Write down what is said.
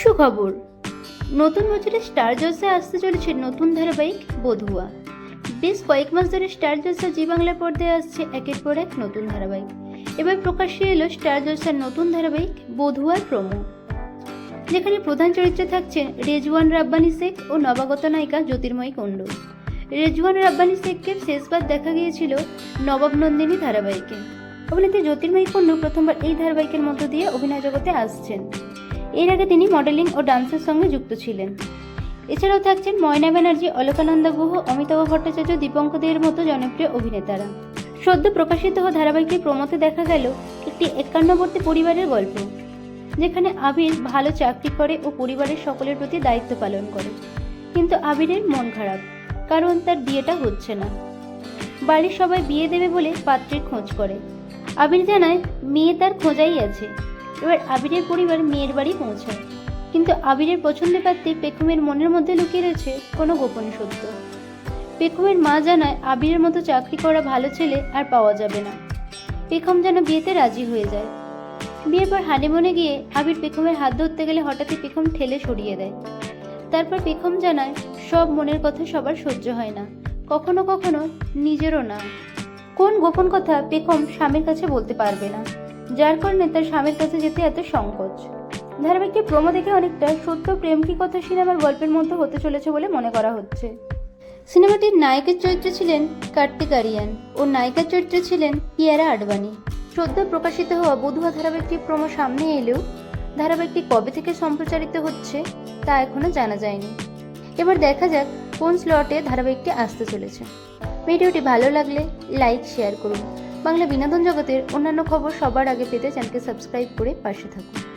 সুখবর। নতুন বছরে স্টার জলসে আসতে চলেছে নতুন ধারাবাহিক বধুয়া। বেশ কয়েক মাস ধরে স্টার জলসা জি বাংলা পর্দায় আসছে একের পর এক নতুন ধারাবাহিক। এবার প্রকাশ্যে এলো স্টার জলসার নতুন ধারাবাহিক বধুয়ার প্রমো। যেখানে প্রধান চরিত্রে থাকছেন রেজওয়ান রাব্বানি শেখ ও নবাগত নায়িকা জ্যোতির্ময়ী কুণ্ডু। রেজওয়ান রাব্বানি শেখকে শেষবার দেখা গিয়েছিল নবাব নন্দিনী ধারাবাহিকে। অভিনেত্রী জ্যোতির্ময়ী কুণ্ডু প্রথমবার এই ধারাবাহিকের মধ্য দিয়ে অভিনয় জগতে আসছেন। এর আগে তিনি মডেলিং ও ডান্সের সঙ্গে যুক্ত ছিলেন। এছাড়াও থাকছেন ময়না ব্যানার্জি, অলকানন্দা গুহ, অমিতাভ ভট্টাচার্য দীপঙ্ক দের মতো জনপ্রিয় অভিনেতারা। সদ্য প্রকাশিত হওয়া ধারাবাহিকটি প্রমোতে দেখা গেল একটি একান্নবর্তী পরিবারের গল্প, যেখানে আবির ভালো চাকরি করে ও পরিবারের সকলের প্রতি দায়িত্ব পালন করে। কিন্তু আবিরের মন খারাপ, কারণ তার বিয়েটা হচ্ছে না। বাড়ির সবাই বিয়ে দেবে বলে পাত্রের খোঁজ করে। আবির জানায়, মেয়ে তার খোঁজাই আছে। এবার আবিরের পরিবার মেয়ের বাড়ি পৌঁছায়। কিন্তু আবিরের পছন্দের পাত্রে পেখমের মনের মধ্যে লুকিয়ে রয়েছে কোনো গোপন সত্য। পেখমের মা জানায়, আবিরের মতো চাকরি করা ভালো ছেলে আর পাওয়া যাবে না। পেখম যেন বিয়েতে রাজি হয়ে যায়। বিয়ের পর হানিমুনে গিয়ে আবির পেখমের হাত ধরতে গেলে হঠাৎই পেখম ঠেলে সরিয়ে দেয়। তারপর পেখম জানায়, সব মনের কথা সবার সহ্য হয় না। কখনো কখনো নিজেরও না। কোন গোপন কথা পেখম স্বামীর কাছে বলতে পারবে না। যার কারণে তার স্বামীর কাছে যেতে এত সংকোচ। ধারাবাহিকটি প্রমো দেখে অনেকটা সত্য প্রেম কি কথা সিনেমার গল্পের মতো হতে চলেছে বলে মনে করা হচ্ছে। সিনেমাটির নায়কের চরিত্রে ছিলেন কার্তিক আরিয়ান ও নায়িকার চরিত্রে ছিলেন কিয়ারা আডবাণী। সদ্য প্রকাশিত হওয়া বধুয়া ধারাবাহিকটি প্রমো সামনে এলেও ধারাবাহিকটি কবে থেকে সম্প্রচারিত হচ্ছে তা এখনও জানা যায়নি। এবার দেখা যাক কোন স্লটে ধারাবাহিকটি আসতে চলেছে। ভিডিওটি ভালো লাগলে লাইক শেয়ার করুন। বাংলা বিনোদন জগতের অন্যান্য খবর সবার আগে পেতে চ্যানেলকে সাবস্ক্রাইব করে পাশে থাকুন।